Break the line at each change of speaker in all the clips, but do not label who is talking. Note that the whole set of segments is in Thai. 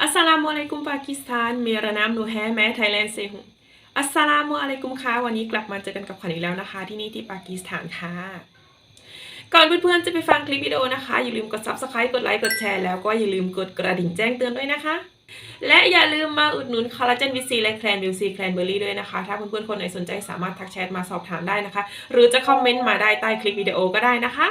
อัสสลามุอะลัยกุมปากีสถานเมระนามูแฮแม้ไทยแลนด์เซฮุอัสสลามุอะลัยกุมค่ะวันนี้กลับมาเจอกันกับขวัญอีกแล้วนะคะ ที่นี่ที่ปากีสถานค่ะ ก่อนเพื่อนๆจะไปฟังคลิปวิดีโอนะคะ อย่าลืมกด subscribe กดไลค์กดแชร์แล้วก็อย่าลืมกดกระดิ่งแจ้งเตือนด้วยนะคะ และอย่าลืมมาอุดหนุนคอลลาเจนวิซีและแคลนวิซีแคลนเบอร์รี่ด้วยนะคะ ถ้าเพื่อนๆคนไหนสนใจสามารถทักแชทมาสอบถามได้นะคะ หรือจะคอมเมนต์มาได้ใต้คลิปวิดีโอก็ได้นะคะ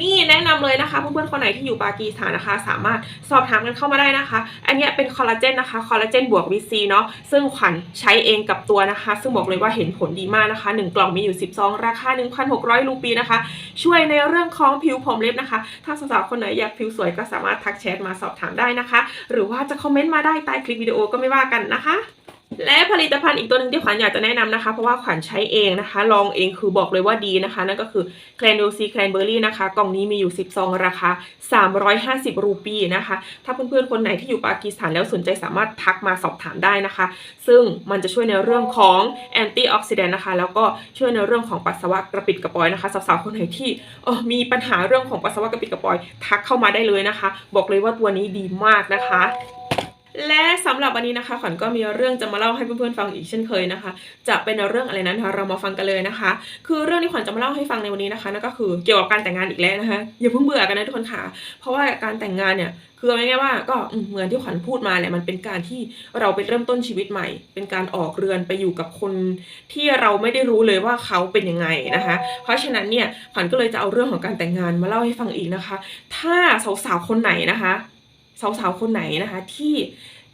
นี่แนะนำเลยนะคะเพื่อนๆคนไหนที่อยู่ปากีสถานนะคะ สามารถสอบถามกันเข้ามาได้นะคะ อันนี้เป็นคอลลาเจนนะคะคอลลาเจนบวกวิซีเนาะซึ่งขวัญใช้เองกับตัวนะคะ ซึ่งบอกเลยว่าเห็นผลดีมากนะคะ 1 กล่องมีอยู่10ซองราคา 1,600 รูปีนะคะ ช่วยในเรื่องของผิวผมเล็บนะคะ ถ้าสาวๆคนไหนอยากผิวสวยก็สามารถทักแชทมาสอบถามได้นะคะ หรือว่าจะคอมเมนต์มาได้ใต้คลิปวิดีโอก็ไม่ว่ากันนะคะ และผลิตภัณฑ์อีกตัวหนึ่งที่ขวัญอยากจะแนะนำนะคะ เพราะว่าขวัญใช้เองนะคะ ลองเองคือบอกเลยว่าดีนะคะ นั่นก็คือแคลนโดซีแคลนเบอร์รี่นะคะ กล่องนี้มีอยู่ 10 ซองราคา 350 รูปีนะคะ ถ้าเพื่อนๆ คนไหนที่อยู่ปากีสถานแล้วสนใจสามารถทักมาสอบถามได้นะคะ ซึ่งมันจะช่วยในเรื่องของแอนตี้ออกซิแดนต์นะคะ แล้วก็ช่วยในเรื่องของปัสสาวะกระปิดกระปอยนะคะสาวๆคนไหนที่เออมีปัญหาเรื่องของปัสสาวะกระปิดกระปอย ทักเข้ามาได้เลยนะคะ บอกเลยว่าตัวนี้ดีมากนะคะ และสำหรับวันนี้นะคะขวัญก็มีเรื่องจะมาเล่าให้เพื่อนๆฟังอีกเช่นเคยนะคะ จะเป็นเรื่องอะไรนั้นเรามาฟังกันเลยนะคะ คือเรื่องที่ขวัญจะมาเล่าให้ฟังในวันนี้นะคะนั่นก็คือเกี่ยวกับการแต่งงานอีกแล้วนะคะอย่าเพิ่งเบื่อกันนะทุกคนค่ะ เพราะว่าการแต่งงานเนี่ยคือเอาง่ายๆว่าก็เหมือนที่ขวัญพูดมาแหละมันเป็นการที่เราไปเริ่มต้นชีวิตใหม่ เป็นการออกเรือนไปอยู่กับคนที่เราไม่ได้รู้เลยว่าเขาเป็นยังไงนะคะ เพราะฉะนั้นเนี่ยขวัญก็เลยจะเอาเรื่องของการแต่งงานมาเล่าให้ฟังอีกนะคะ ถ้าสาวๆคนไหนนะคะ สาวๆคนไหนนะคะที่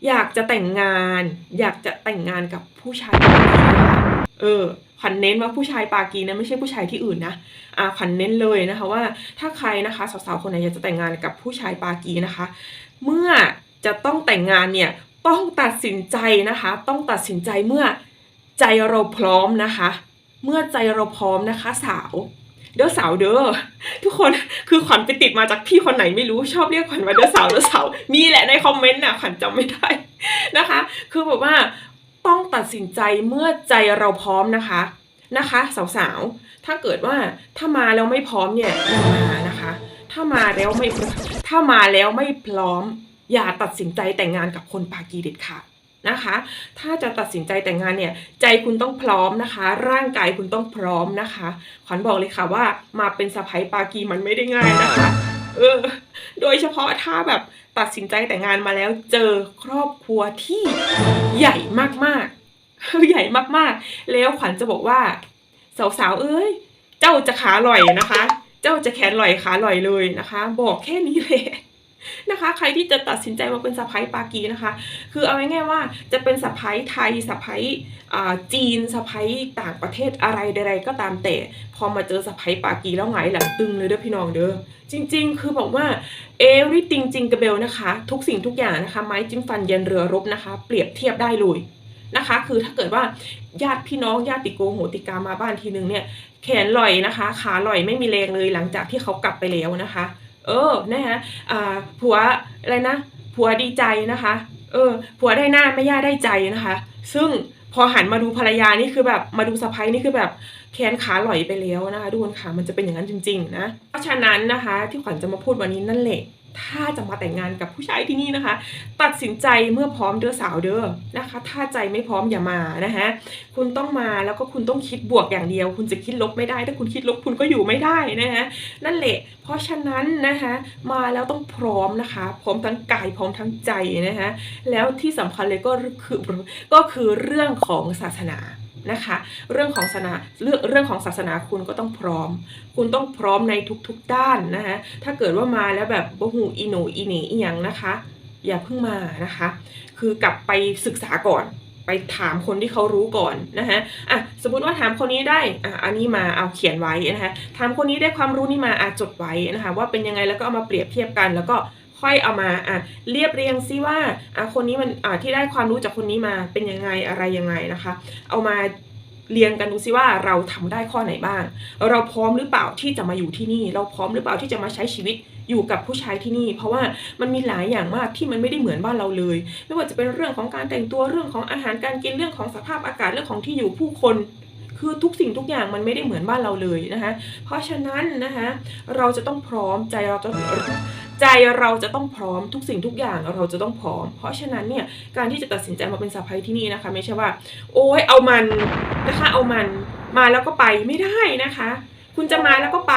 อยากจะแต่งงาน อยากจะแต่งงานกับผู้ชายปากีนะคะเออขวัญเน้นว่าผู้ชายปากีนะไม่ใช่ผู้ชายที่อื่นนะอ่าขวัญเน้นเลยนะคะว่าถ้าใครนะคะสาวๆคนไหนอยากจะแต่งงานกับผู้ชายปากีนะคะ เมื่อจะต้องแต่งงานเนี่ยต้องตัดสินใจนะคะ ต้องตัดสินใจเมื่อใจเราพร้อมนะคะ เมื่อใจเราพร้อมนะคะสาว เด้อสาวเด้อทุกคนคือขวัญไปติดมาจากพี่คนไหนไม่รู้ชอบเรียกขวัญว่าเด้อสาวเด้อสาวมีแหละในคอมเมนต์น่ะขวัญจำไม่ได้นะคะ คือแบบว่าต้องตัดสินใจเมื่อใจเราพร้อมนะคะนะคะ สาวๆถ้าเกิดว่าถ้ามาแล้วไม่พร้อมเนี่ยอย่ามานะคะ ถ้ามาแล้วไม่ถ้ามาแล้วไม่พร้อม อย่าตัดสินใจแต่งงานกับคนปากีเด็ดขาด นะคะ ถ้าจะตัดสินใจแต่งงานเนี่ยใจคุณต้องพร้อมนะคะ ร่างกายคุณต้องพร้อมนะคะขวัญบอกเลยค่ะว่ามาเป็นสะพ้ายปากีมันไม่ได้ง่ายนะคะเออโดยเฉพาะถ้าแบบตัดสินใจแต่งงานมาแล้วเจอครอบครัวที่ใหญ่มากๆใหญ่มากๆ แล้วขวัญจะบอกว่าสาวๆเอ้ย เจ้าจะขาลอยนะคะ เจ้าจะแขนลอยขาลอยเลยนะคะ บอกแค่นี้เลย นะคะ ใครที่จะตัดสินใจมาเป็นสะพ้ายปากีนะคะ คือเอาง่ายๆว่าจะเป็นสะพ้ายไทยสะพ้ายจีนสะพ้ายต่างประเทศอะไรใดๆก็ตามแต่ พอมาเจอสะพ้ายปากีแล้วไงหลังตึงเลยเด้อพี่น้องเด้อจริง ๆ คือบอกว่า everything จริงกระเบลนะคะ ทุกสิ่งทุกอย่างนะคะ ไม้จิ้มฟันยันเรือรบนะคะ เปรียบเทียบได้เลยนะคะ คือถ้าเกิดว่าญาติพี่น้องญาติโกโหติกามาบ้านทีนึงเนี่ยแขนลอยนะคะ ขาลอยไม่มีแรงเลยหลังจากที่เขากลับไปแล้วนะคะ เออนะคะอ่าผัวอะไรนะผัวดีใจนะคะ เออ ผัวได้หน้าไม่ย่าได้ใจนะคะ ซึ่งพอหันมาดูภรรยานี่คือแบบมาดูสะพ้ายนี่คือแบบแขนขาหลอยไปแล้วนะคะทุกคนค่ะมันจะเป็นอย่างนั้นจริง ๆ นะ เพราะฉะนั้นนะคะ ที่ขวัญจะมาพูดวันนี้นั่นแหละ ถ้าจะมาแต่งงานกับผู้ชายที่นี่นะคะ ตัดสินใจเมื่อพร้อมเด้อสาวเด้อนะคะ ถ้าใจไม่พร้อมอย่ามานะคะคุณต้องมาแล้วก็คุณต้องคิดบวกอย่างเดียว คุณจะคิดลบไม่ได้ ถ้าคุณคิดลบคุณก็อยู่ไม่ได้นะคะนั่นแหละ เพราะฉะนั้นนะคะมาแล้วต้องพร้อมนะคะ พร้อมทั้งกายพร้อมทั้งใจนะคะแล้วที่สำคัญเลยก็คือก็คือเรื่องของศาสนา นะคะ เรื่องของศาสนาเรื่องเรื่องของศาสนาคุณก็ต้องพร้อม คุณต้องพร้อมในทุกๆด้านนะคะถ้าเกิดว่ามาแล้วแบบบ่หูอีโนอีเหนอีหยังนะคะ อย่าเพิ่งมานะคะ คือกลับไปศึกษาก่อนไปถามคนที่เขารู้ก่อนนะคะอะสมมติว่าถามคนนี้ได้อะอันนี้มาเอาเขียนไว้นะคะถามคนนี้ได้ความรู้นี่มาอะจดไว้นะคะว่าเป็นยังไงแล้วก็เอามาเปรียบเทียบกันแล้วก็ ค่อยเอามาอะเรียบเรียงซิว่าอะคนนี้มันอะที่ได้ความรู้จากคนนี้มาเป็นยังไงอะไรยังไงนะคะ เอามาเรียงกันดูซิว่าเราทำได้ข้อไหนบ้าง เราพร้อมหรือเปล่าที่จะมาอยู่ที่นี่ เราพร้อมหรือเปล่าที่จะมาใช้ชีวิตอยู่กับผู้ชายที่นี่ เพราะว่ามันมีหลายอย่างมากที่มันไม่ได้เหมือนบ้านเราเลย ไม่ว่าจะเป็นเรื่องของการแต่งตัวเรื่องของอาหารการกินเรื่องของสภาพอากาศเรื่องของที่อยู่ผู้คน คือทุกสิ่งทุกอย่างมันไม่ได้เหมือนบ้านเราเลยนะคะเพราะฉะนั้นนะคะเราจะต้องพร้อมใจเราจะ ใจเราจะต้องพร้อมทุกสิ่งทุกอย่างเราจะต้องพร้อม เพราะฉะนั้นเนี่ยการที่จะตัดสินใจมาเป็นสะพ้ายที่นี่นะคะ ไม่ใช่ว่า โอ้ยเอามันนะคะเอามันมาแล้วก็ไปไม่ได้นะคะ คุณจะมาแล้วก็ไป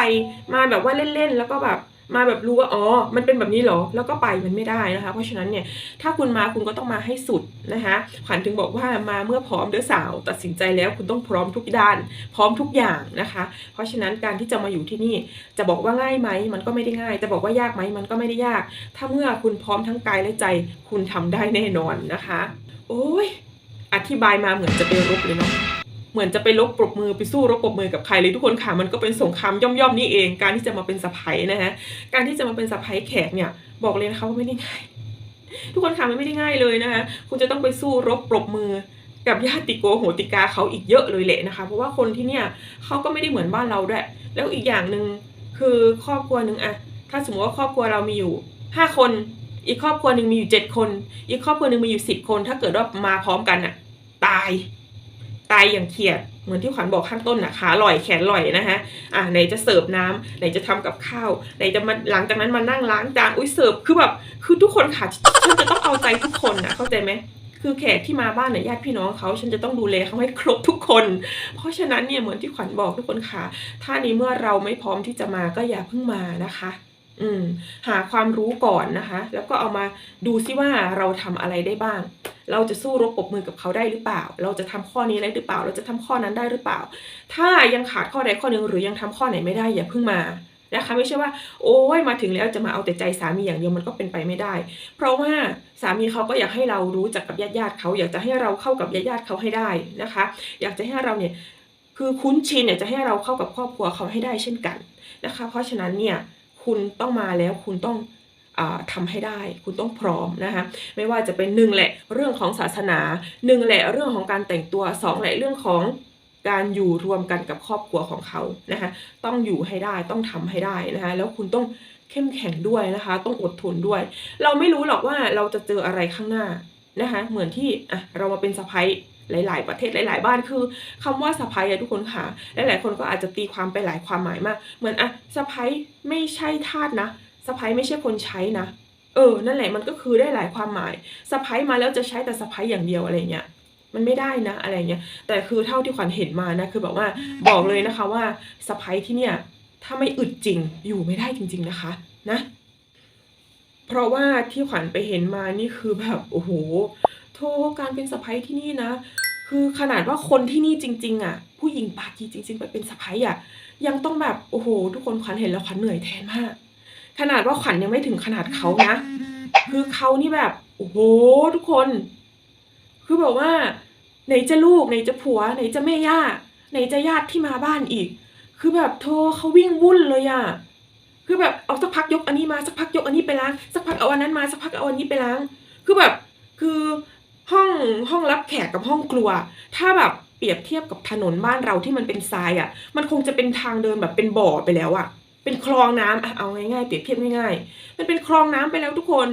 มาแบบว่าเล่นๆแล้วก็แบบ มาแบบรู้ว่าอ๋อ มันเป็นแบบนี้เหรอ แล้วก็ไปมันไม่ได้นะคะ เพราะฉะนั้นเนี่ย ถ้าคุณมาคุณก็ต้องมาให้สุดนะคะขวัญถึงบอกว่ามาเมื่อพร้อมเด้อสาว ตัดสินใจแล้วคุณต้องพร้อมทุกด้าน พร้อมทุกอย่างนะคะ เพราะฉะนั้นการที่จะมาอยู่ที่นี่ จะบอกว่าง่ายไหม มันก็ไม่ได้ง่าย จะบอกว่ายากไหม มันก็ไม่ได้ยาก ถ้าเมื่อคุณพร้อมทั้งกายและใจ คุณทำได้แน่นอนนะคะ โอ้ย อธิบายมาเหมือนจะไปรบเลยเนาะ เหมือนจะไปลบปรบมือไปสู้รบปรบมือกับใครเลยทุกคนค่ะมันก็เป็นสงครามย่อมๆนี่เอง การที่จะมาเป็นสะพ้ยนะฮะการที่จะมาเป็นสะพ้ยแขกเนี่ยบอกเลยนะคะว่าไม่ได้ง่ายทุกคนค่ะมันไม่ได้ง่ายเลยนะคะคุณจะต้องไปสู้รบปรบมือกับญาติโกโหติกาเขาอีกเยอะเลยแหละนะคะ เพราะว่าคนที่เนี่ยเขาก็ไม่ได้เหมือนบ้านเราด้วย แล้วอีกอย่างหนึ่งคือครอบครัวหนึ่งอะถ้าสมมติว่าครอบครัวเรามีอยู่ห้าคน อีกครอบครัวหนึ่งมีอยู่เจ็ดคน อีกครอบครัวหนึ่งมีอยู่สิบคน ถ้าเกิดว่ามาพร้อมกันอะตาย ตายอย่างเขียดเหมือนที่ขวัญบอกข้างต้นน่ะขาลอยแขนลอยนะคะอะไหนจะเสิร์ฟน้ำไหนจะทำกับข้าวไหนจะมาหลังจากนั้นมานั่งล้างจานอุ้ยเสิร์ฟคือแบบคือทุกคนค่ะฉันจะต้องเอาใจทุกคนนะเข้าใจไหมคือแขกที่มาบ้านเนี่ยญาติพี่น้องเขาฉันจะต้องดูแลเขาให้ครบทุกคน เพราะฉะนั้นเนี่ยเหมือนที่ขวัญบอกทุกคนค่ะ ถ้าในเมื่อเราไม่พร้อมที่จะมาก็อย่าเพิ่งมานะคะ อืมหาความรู้ก่อนนะคะ แล้วก็เอามาดูซิว่าเราทำอะไรได้บ้าง เราจะสู้รบปบมือกับเขาได้หรือเปล่า เราจะทำข้อนี้ได้หรือเปล่า เราจะทำข้อนั้นได้หรือเปล่า ถ้ายังขาดข้อใดข้อหนึ่งหรือยังทำข้อไหนไม่ได้อย่าเพิ่งมานะคะไม่ใช่ว่าโอ้ยมาถึงแล้วจะมาเอาแต่ใจสามีอย่างเดียวมันก็เป็นไปไม่ได้ เพราะว่าสามีเขาก็อยากให้เรารู้จักกับญาติญาติเขาอยากจะให้เราเข้ากับญาติญาติเขาให้ได้นะคะ อยากจะให้เราเนี่ยคือคุ้นชินเนี่ยจะให้เราเข้ากับครอบครัวเขาให้ได้เช่นกันนะคะ เพราะฉะนั้นเนี่ย คุณต้องมาแล้วคุณต้องอาทำให้ได้คุณต้องพร้อมนะคะไม่ว่าจะเป็นหนึ่งแหละเรื่องของศาสนาหนึ่งแหละเรื่องของการแต่งตัวสองแหละเรื่องของการอยู่รวมกันกับครอบครัวของเขานะคะต้องอยู่ให้ได้ต้องทำให้ได้นะคะแล้วคุณต้องเข้มแข็งด้วยนะคะ ต้องอดทนด้วย เราไม่รู้หรอกว่าเราจะเจออะไรข้างหน้านะคะเหมือนที่อะเรามาเป็นสะพ้ย หลาย ๆ ประเทศหลาย ๆ บ้านคือคำว่าสะพ้ยอะทุกคนค่ะหลาย ๆ คนก็อาจจะตีความไปหลายความหมายมาก เหมือนอะสะพ้ยไม่ใช่ทาสนะสะพ้ยไม่ใช่คนใช้นะ เออ นั่นแหละมันก็คือได้หลายความหมายสะพ้ายมาแล้วจะใช้แต่สะพ้ายอย่างเดียวอะไรเงี้ยมันไม่ได้นะอะไรเงี้ยแต่คือเท่าที่ขวัญเห็นมานะคือแบบว่าบอกเลยนะคะว่าสะพ้ายที่เนี่ยถ้าไม่อึดจริงอยู่ไม่ได้จริง ๆนะคะนะ เพราะว่าที่ขวัญไปเห็นมานี่คือแบบโอ้โห โทการเป็นสะพ้ายที่นี่นะ คือขนาดว่าคนที่นี่จริง ๆอะ ผู้หญิงปากีจริง ๆ ไปเป็นสะพ้ายอะ ยังต้องแบบโอ้โห ทุกคนขวัญเห็นแล้วขวัญเหนื่อยแทนมาก ขนาดว่าขวัญยังไม่ถึงขนาดเขานะ คือเขานี่แบบโอ้โหทุกคน คือแบบว่า ไหนจะลูกไหนจะผัว ไหนจะแม่ย่าไหนจะญาติที่มาบ้านอีก คือแบบโทเขาวิ่งวุ่นเลยอะคือแบบเอาสักพักยกอันนี้มาสักพักยกอันนี้ไปล้างสักพักเอาอันนั้นมาสักพักเอาอันนี้ไปล้าง คือแบบคือ ห้องห้องรับแขกกับห้องครัว ถ้าแบบเปรียบเทียบกับถนนบ้านเราที่มันเป็นทรายอะมันคงจะเป็นทางเดินแบบเป็นบ่อไปแล้วอะเป็นคลองน้ำอะเอาง่ายๆเปรียบเทียบง่ายๆ มันเป็นคลองน้ำไปแล้วทุกคน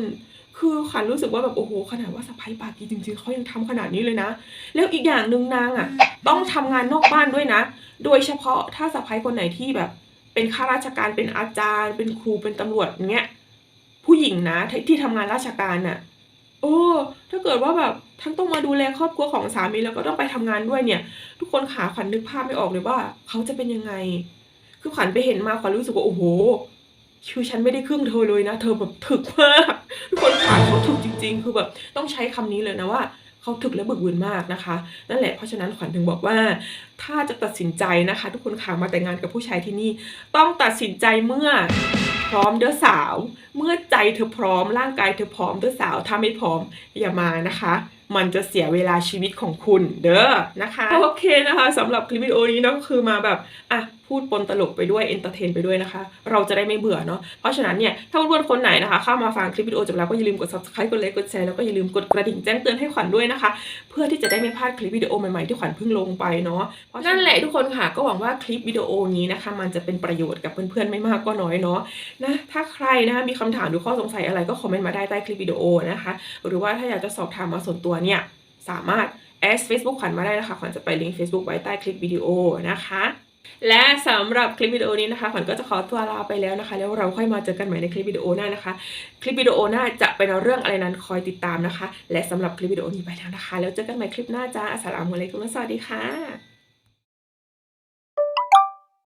คือขวัญรู้สึกว่าแบบโอ้โหขนาดว่าสะพ้ายปากีจริงๆเขายังทำขนาดนี้เลยนะ แล้วอีกอย่างหนึ่งนางอะ ต้องทำงานนอกบ้านด้วยนะ โดยเฉพาะถ้าสะพ้ายคนไหนที่แบบ เป็นข้าราชการเป็นอาจารย์ เป็นครูเป็นตำรวจอย่างเงี้ยผู้หญิงนะที่ที่ทำงานราชการน่ะ โอ้ถ้าเกิดว่าแบบทั้งต้องมาดูแลครอบครัวของสามีแล้วก็ต้องไปทำงานด้วยเนี่ย ทุกคนขาขวัญนึกภาพไม่ออกเลยว่า เขาจะเป็นยังไง คือขวัญไปเห็นมาขวัญรู้สึกว่าโอ้โหคือฉันไม่ได้ครึ่งเธอเลยนะ เธอแบบถึกมากทุกคนขาเขาถึกจริง ๆ คือแบบต้องใช้คำนี้เลยนะว่าเขาถึกและบึกบืนมากนะคะ นั่นแหละเพราะฉะนั้นขวัญถึงบอกว่า ถ้าจะตัดสินใจนะคะ ทุกคนขามาแต่งงานกับผู้ชายที่นี่ ต้องตัดสินใจเมื่อพร้อมเด้อสาว เมื่อใจเธอพร้อม ร่างกายเธอพร้อมเธอสาวถ้าไม่พร้อมอย่ามานะคะ มันจะเสียเวลาชีวิตของคุณ เด้อนะคะ โอเคนะคะสำหรับคลิปวิดีโอนี้นะก็คือมาแบบอะ พูดปนตลกไปด้วยเอนเตอร์เทนไปด้วยนะคะ เราจะได้ไม่เบื่อเนาะเพราะฉะนั้นเนี่ยถ้าเพื่อนๆคนไหนนะคะ เข้ามาฟังคลิปวิดีโอจบแล้วก็อย่าลืมกด subscribe กดไลค์กดแชร์แล้วก็อย่าลืมกดกระดิ่งแจ้งเตือนให้ขวัญด้วยนะคะ เพื่อที่จะได้ไม่พลาดคลิปวิดีโอใหม่ๆที่ขวัญเพิ่งลงไปเนาะนั่นแหละทุกคนค่ะก็หวังว่าคลิปวิดีโอนี้นะคะ มันจะเป็นประโยชน์กับเพื่อนๆไม่มากก็น้อยเนาะนะถ้าใครนะคะมีคำถามหรือข้อสงสัยอะไรก็คอมเมนต์มาได้ใต้คลิปวิดีโอนะคะ หรือว่าถ้าอยากจะสอบถามมาส่วนตัวเนี่ยสามารถแอด Facebook ขวัญมาได้นะคะ ขวัญจะไปลิงก์ Facebook ไว้ใต้คลิปวิดีโอนะคะ และสำหรับคลิปวิดีโอนี้นะคะขวัญก็จะขอตัวลาไปแล้วนะคะ แล้วเราค่อยมาเจอกันใหม่ในคลิปวิดีโอหน้านะคะ คลิปวิดีโอหน้าจะเป็นเรื่องอะไรนั้นคอยติดตามนะคะ และสำหรับคลิปวิดีโอนี้ไปแล้วนะคะ แล้วเจอกันใหม่คลิปหน้าจ้าอัสสลามุอะลัยกุมแลสวัสดีค่ะ